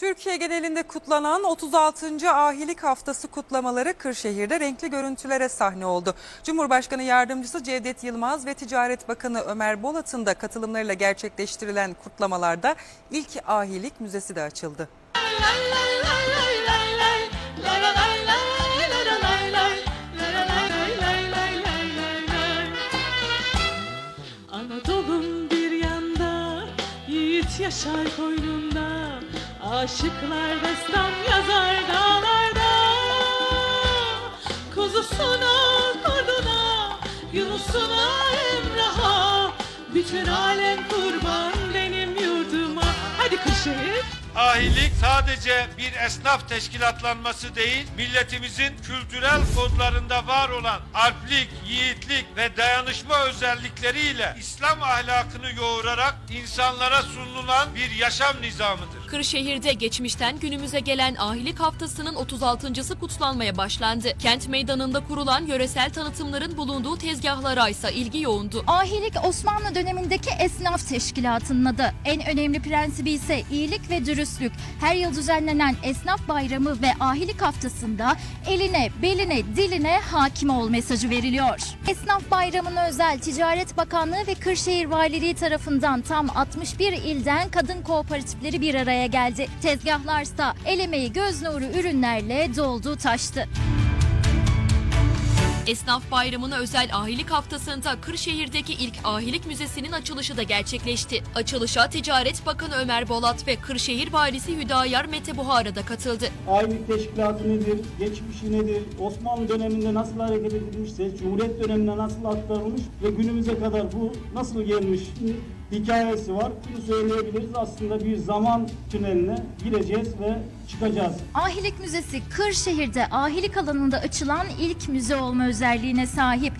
Türkiye genelinde kutlanan 36. Ahilik Haftası kutlamaları Kırşehir'de renkli görüntülere sahne oldu. Cumhurbaşkanı Yardımcısı Cevdet Yılmaz ve Ticaret Bakanı Ömer Bolat'ın da katılımlarıyla gerçekleştirilen kutlamalarda ilk Ahilik Müzesi de açıldı. Anadolu'm bir yanda, yiğit yaşar koynunda, aşıklar destan yazar dağlarda. Kuzusuna, kurduna, Yunus'una, Emrah'a, bütün alem kurban benim yurduma. Hadi Kırşehir. Ahilik sadece bir esnaf teşkilatlanması değil, milletimizin kültürel kodlarında var olan alplik, yiğitlik ve dayanışma özellikleriyle İslam ahlakını yoğurarak insanlara sunulan bir yaşam nizamıdır. Kırşehir'de geçmişten günümüze gelen ahilik haftasının 36.sı kutlanmaya başlandı. Kent meydanında kurulan yöresel tanıtımların bulunduğu tezgahlara ise ilgi yoğundu. Ahilik Osmanlı dönemindeki esnaf teşkilatının adı. En önemli prensibi ise iyilik ve dürüstlük. Her yıl düzenlenen esnaf bayramı ve ahilik haftasında eline, beline, diline hakim ol mesajı veriliyor. Esnaf bayramına özel Ticaret Bakanlığı ve Kırşehir Valiliği tarafından tam 61 ilden kadın kooperatifleri bir araya geldi. Tezgahlarsa el emeği göz nuru ürünlerle doldu taştı. Esnaf bayramına özel ahilik haftasında Kırşehir'deki ilk ahilik müzesinin açılışı da gerçekleşti. Açılışa Ticaret Bakanı Ömer Bolat ve Kırşehir Valisi Hüdayar Mete Buhara da katıldı. Ahilik teşkilatı nedir, geçmişi nedir, Osmanlı döneminde nasıl hareket edilmişse, Cumhuriyet dönemine nasıl aktarılmış ve günümüze kadar bu nasıl gelmiş hikayesi var. Bunu söyleyebiliriz. Aslında bir zaman tüneline gireceğiz ve çıkacağız. Ahilik Müzesi Kırşehir'de ahilik alanında açılan ilk müze olma özelliğine sahip.